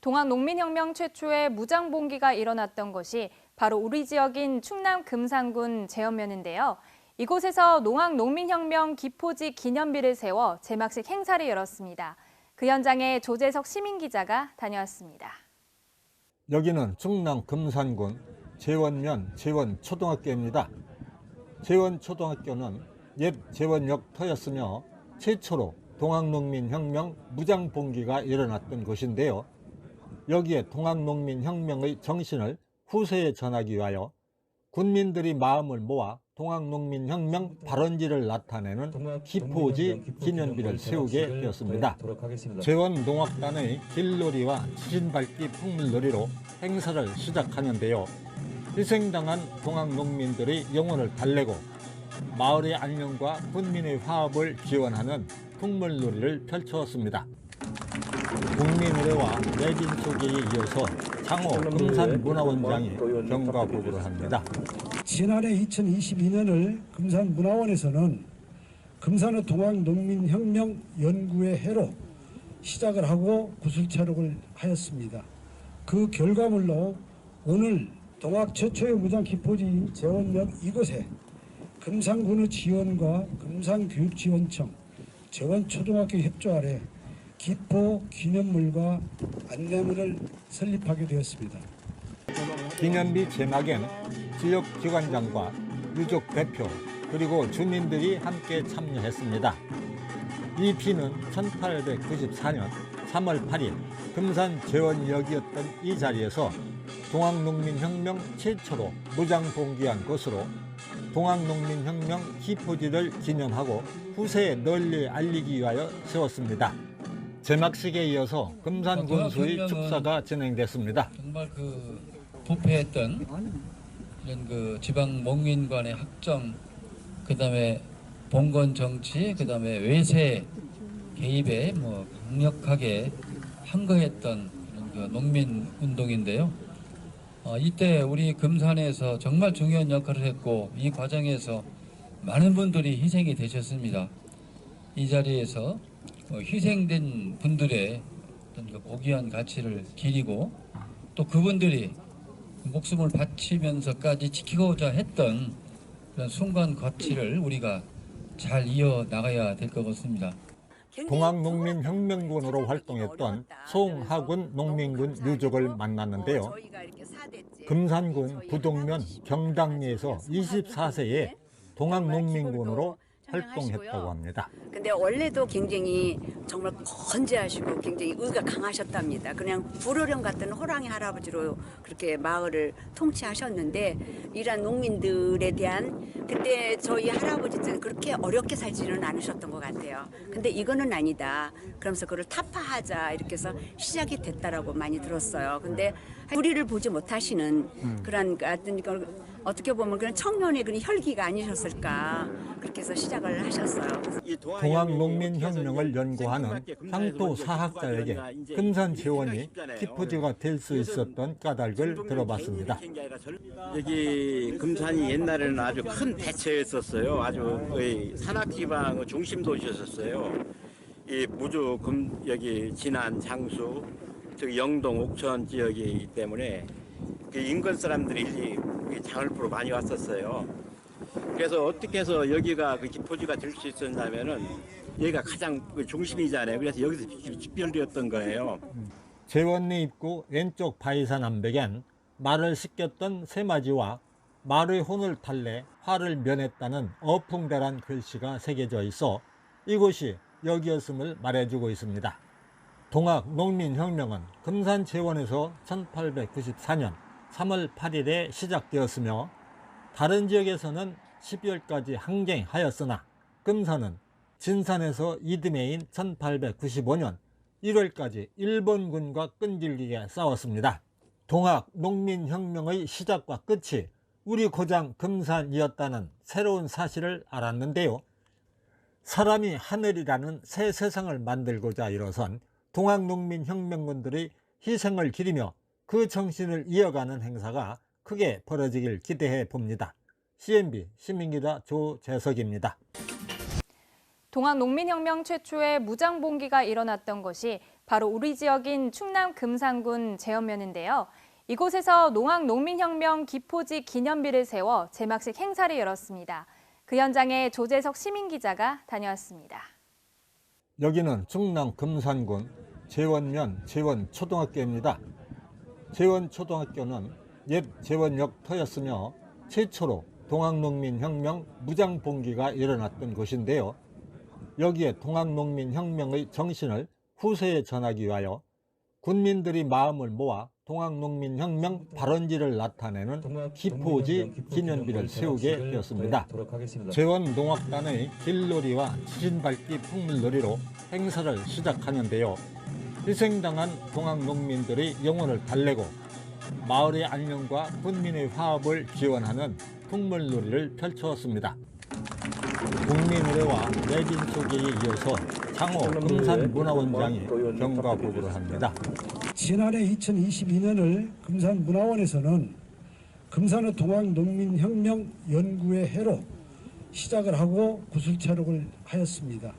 동학 농민혁명 최초의 무장봉기가 일어났던 것이 바로 우리 지역인 충남 금산군 제연면인데요. 이곳에서 농학 농민혁명 기포지 기념비를 세워 제막식 행사를 열었습니다. 그 현장에 조재석 시민 기자가 다녀왔습니다. 여기는 충남 금산군 재원면 재원초등학교입니다. 재원초등학교는 옛 재원역 터였으며 최초로 동학농민혁명 무장봉기가 일어났던 곳인데요. 여기에 동학농민혁명의 정신을 후세에 전하기 위하여 군민들이 마음을 모아 동학농민혁명 발원지를 나타내는 기포지 기념비를 세우게 되었습니다. 재원농악단의 길놀이와 추신밟기 풍물놀이로 행사를 시작하는데요. 희생당한 동학농민들의 영혼을 달래고 마을의 안녕과 군민의 화합을 지원하는 풍물놀이를 펼쳤습니다. 국민의례와 내빈 소개에 이어서 장호 금산문화원장이 경과 보고를 합니다. 지난해 2022년을 금산문화원에서는 금산의 동학농민혁명 연구의 해로 시작을 하고 구슬촬영을 하였습니다. 그 결과물로 오늘 동학 최초의 무장 기포지인 재원역 이곳에 금산군의 지원과 금산교육지원청, 재원초등학교 협조 아래 기포 기념물과 안내문을 설립하게 되었습니다. 기념비 제막엔 지역 기관장과 유족 대표 그리고 주민들이 함께 참여했습니다. 이 피는 1894년 3월 8일 금산 재원역이었던 이 자리에서 동학농민혁명 최초로 무장 봉기한 것으로 동학농민혁명 기포지를 기념하고 후세에 널리 알리기 위하여 세웠습니다. 제막식에 이어서 금산 군수의 축사가 진행됐습니다. 정말 그 부패했던 이런 그 지방 농민관의 학점, 그 다음에 봉건 정치, 그 다음에 외세 개입에 뭐 강력하게 항거했던 그런 그 농민 운동인데요. 어, 이때 우리 금산에서 정말 중요한 역할을 했고 이 과정에서 많은 분들이 희생이 되셨습니다. 이 자리에서 어, 희생된 분들의 어떤 그 고귀한 가치를 기리고 또 그분들이 목숨을 바치면서까지 지키고자 했던 그런 순간 가치를 우리가 잘 이어 나가야 될 것 같습니다. 동학농민혁명군으로 활동했던 송하군 농민군 유족을 만났는데요. 금산군 부동면 경당리에서 24세에 동학농민군으로 활동했다고 합니다. 근데 원래도 굉장히 정말 건재하시고 굉장히 의가 강하셨답니다. 그냥 불호령 같은 호랑이 할아버지로 그렇게 마을을 통치하셨는데 이란 농민들에 대한 그때 저희 할아버지 때는 그렇게 어렵게 살지는 않으셨던 것 같아요. 근데 이거는 아니다. 그러면서 그걸 타파하자 이렇게 해서 시작이 됐다라고 많이 들었어요. 근데 우리를 보지 못하시는 그런 어떤 걸 어떻게 보면 그런 청년의 그런 혈기가 아니셨을까 그렇게 해서 시작을 하셨어요. 동학농민혁명을 연구하는 향토 사학자에게 금산 재원이 기포지가 될 수 있었던 까닭을 들어봤습니다. 여기 금산이 옛날에는 아주 큰 대처였었어요. 아주 거의 산악지방의 중심 도시였었어요. 이 무주 금 여기 진안 장수 저기 영동 옥천 지역이기 때문에 그 인근 사람들이 이 장을 보러 많이 왔었어요. 그래서 어떻게 해서 여기가 그 기포지가 될 수 있었냐면은 여기가 가장 그 중심이잖아요. 그래서 여기서 집결되었던 거예요. 재원리 입구 왼쪽 바위산 암벽엔 말을 씻겼던 새마지와 말의 혼을 달래 화를 면했다는 어풍대란 글씨가 새겨져 있어 이곳이 여기였음을 말해주고 있습니다. 동학 농민혁명은 금산 재원에서 1894년 3월 8일에 시작되었으며 다른 지역에서는 12월까지 항쟁하였으나 금산은 진산에서 이듬해인 1895년 1월까지 일본군과 끈질기게 싸웠습니다. 동학 농민혁명의 시작과 끝이 우리 고장 금산이었다는 새로운 사실을 알았는데요. 사람이 하늘이라는 새 세상을 만들고자 일어선 동학농민혁명군들의 희생을 기리며 그 정신을 이어가는 행사가 크게 벌어지길 기대해 봅니다. CNB 시민기자 조재석입니다. 동학농민혁명 최초의 무장봉기가 일어났던 것이 바로 우리 지역인 충남 금산군 제천면인데요. 이곳에서 농악 농민혁명 기포지 기념비를 세워 제막식 행사를 열었습니다. 그 현장에 조재석 시민 기자가 다녀왔습니다. 여기는 충남 금산군 재원면 재원초등학교입니다. 재원초등학교는 옛 재원역 터였으며 최초로 동학농민혁명 무장봉기가 일어났던 곳인데요. 여기에 동학농민혁명의 정신을 후세에 전하기 위하여 군민들이 마음을 모아 동학농민혁명 발원지를 나타내는 기포지 기념비를 세우게 되었습니다. 재원농악단의 길놀이와 추진밟기 풍물놀이로 행사를 시작하는데요. 희생당한 동학 농민들의 영혼을 달래고 마을의 안녕과 군민의 화합을 지원하는 풍물놀이를 펼쳤습니다. 국민의례와 내빈 소개에 이어서 장호 금산문화원장이 경과 보고를 합니다. 지난해 2022년을 금산문화원에서는 금산의 동학농민혁명 연구의 해로 시작을 하고 구슬 촬영을 하였습니다.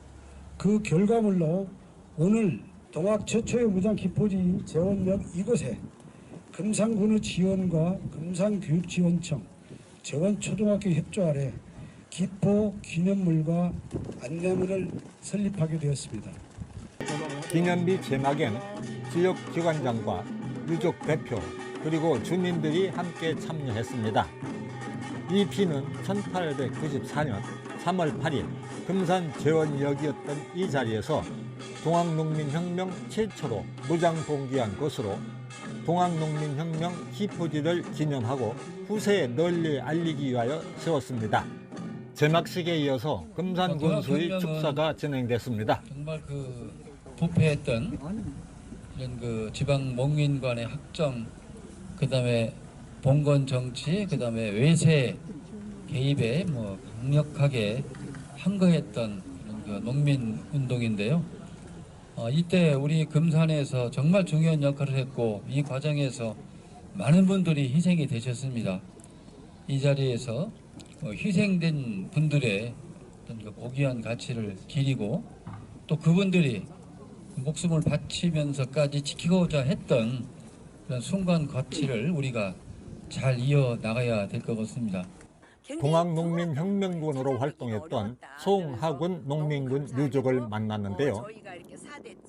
그 결과물로 오늘 동학 최초의 무장 기포지인 재원역 이곳에 금산군의 지원과 금산교육지원청, 재원초등학교 협조 아래 기포 기념물과 안내문을 설립하게 되었습니다. 기념비 제막엔 지역 기관장과 유족 대표 그리고 주민들이 함께 참여했습니다. 이 피는 1894년 3월 8일 금산 재원역이었던 이 자리에서 동학농민혁명 최초로 무장봉기한 곳으로 동학농민혁명 기포지를 기념하고 후세에 널리 알리기 위하여 세웠습니다. 제막식에 이어서 금산군수의 축사가 진행됐습니다. 정말 그 부패했던 이런 그 지방 농민관의 학정, 그다음에 봉건 정치, 그 다음에 외세 개입에 뭐 강력하게 항거했던 그런 그 농민 운동인데요. 어, 이때 우리 금산에서 정말 중요한 역할을 했고 이 과정에서 많은 분들이 희생이 되셨습니다. 이 자리에서 어, 희생된 분들의 그 고귀한 가치를 기리고 또 그분들이 목숨을 바치면서까지 지키고자 했던 그런 순간 가치를 우리가 잘 이어 나가야 될 것 같습니다. 동학농민혁명군으로 활동했던 송하군 농민군 유족을 만났는데요.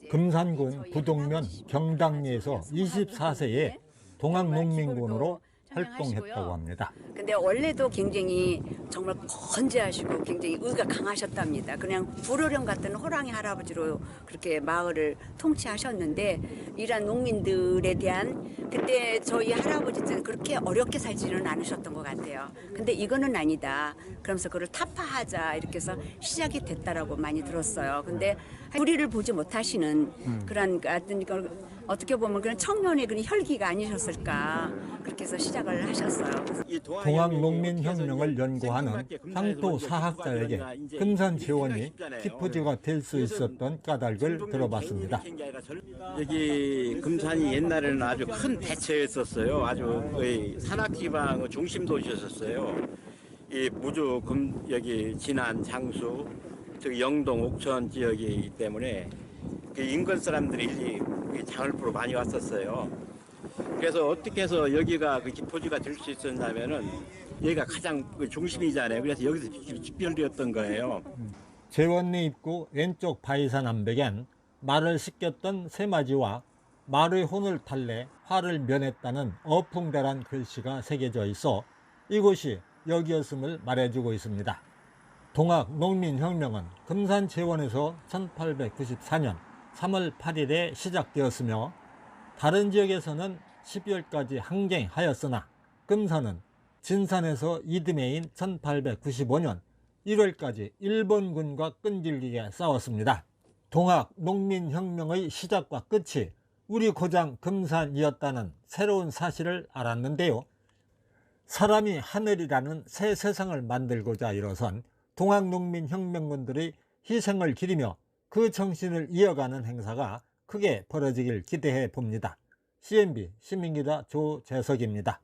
금산군 부동면 경당리에서 24세에 동학농민군으로 활동했다고 합니다. 근데 원래도 굉장히 정말 건재하시고 굉장히 의가 강하셨답니다. 그냥 불호령 같은 호랑이 할아버지로 그렇게 마을을 통치하셨는데 이란 농민들에 대한 그때 저희 할아버지 때는 그렇게 어렵게 살지는 않으셨던 것 같아요. 근데 이거는 아니다. 그러면서 그걸 타파하자 이렇게 해서 시작이 됐다라고 많이 들었어요. 근데 우리를 보지 못하시는 그런 어떤 걸 어떻게 보면 그런 청년의 그런 혈기가 아니셨을까 그렇게 해서 시작을 하셨어요. 동학농민혁명을 연구하는 향토 사학자에게 금산 재원이 기포지가 될 수 있었던 까닭을 들어봤습니다. 여기 금산이 옛날에는 아주 큰 대처였었어요. 아주 거의 산악지방의 중심 도시였었어요. 이 무주 금 여기 진안 장수 저기 영동 옥천 지역이기 때문에 그 인근 사람들이 여기 장을 보러 많이 왔었어요. 그래서 어떻게 해서 여기가 그 기포지가 될 수 있었냐면은 여기가 가장 그 중심이잖아요. 그래서 여기서 집결되었던 거예요. 재원리 입구 왼쪽 바위산 암벽엔 말을 씻겼던 새마지와 말의 혼을 달래 화를 면했다는 어풍대란 글씨가 새겨져 있어 이곳이 여기였음을 말해주고 있습니다. 동학 농민혁명은 금산 재원에서 1894년 3월 8일에 시작되었으며 다른 지역에서는 12월까지 항쟁하였으나 금산은 진산에서 이듬해인 1895년 1월까지 일본군과 끈질기게 싸웠습니다. 동학 농민혁명의 시작과 끝이 우리 고장 금산이었다는 새로운 사실을 알았는데요. 사람이 하늘이라는 새 세상을 만들고자 일어선 동학농민혁명군들의 희생을 기리며 그 정신을 이어가는 행사가 크게 벌어지길 기대해 봅니다. CNB 시민기자 조재석입니다.